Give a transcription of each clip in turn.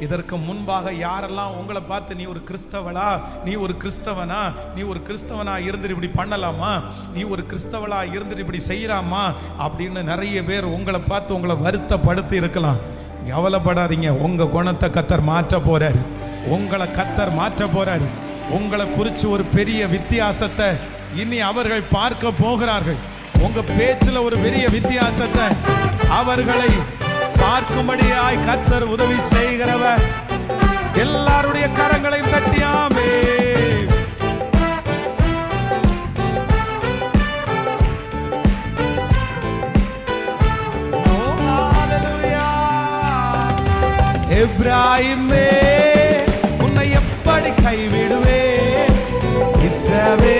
இதற்கு முன்பாக யாரெல்லாம் உங்களை பார்த்து நீ ஒரு கிறிஸ்தவளா நீ ஒரு கிறிஸ்தவனா நீ ஒரு கிறிஸ்தவனா இருந்துட்டு இப்படி பண்ணலாமா? நீ ஒரு கிறிஸ்தவளா இருந்துட்டு இப்படி செய்யலாமா? அப்படின்னு நிறைய பேர் உங்களை பார்த்து உங்களை வருத்தப்படுத்தி இருக்கலாம். கவலைப்படாதீங்க. உங்க குணத்தை கத்தர் மாற்ற போறாரு. உங்களை கத்தர் மாற்ற போறாரு. உங்களை குறித்து ஒரு பெரிய வித்தியாசத்தை இனி அவர்கள் பார்க்க போகிறார்கள். உங்க பேச்சில் ஒரு பெரிய வித்தியாசத்தை அவர்களை பார்க்கும்படியாய் கத்தர் உதவி செய்கிறவர். எல்லாருடைய கரங்களையும் தட்டியாமே எப்ராஹிமே உன்னை எப்படி கைவிடுவே இஸ்ரவே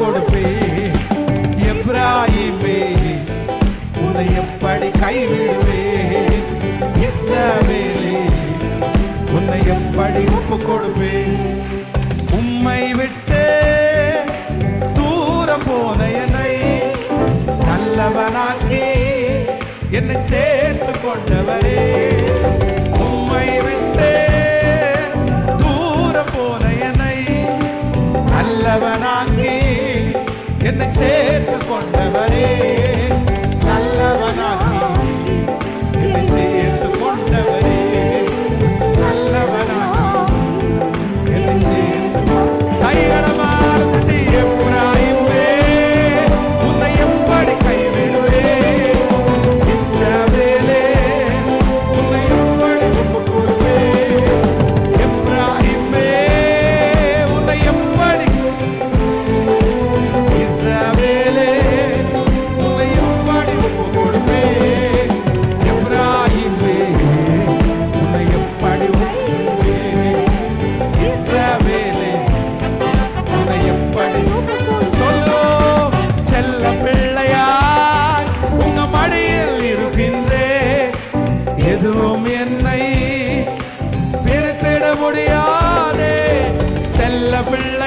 கொடுப்பே. எப்ராயிமே உன்னை எப்படி கைவிடுவே? இஸ்ரவேலே உன்னை எப்படி ஒப்பு கொடுப்பே உம்மை விட்டு தூரம் போன என்னை நல்லவனாக்கி என்னை சேர்த்து கொண்டவரே. முடியாதே செல்ல பிள்ளை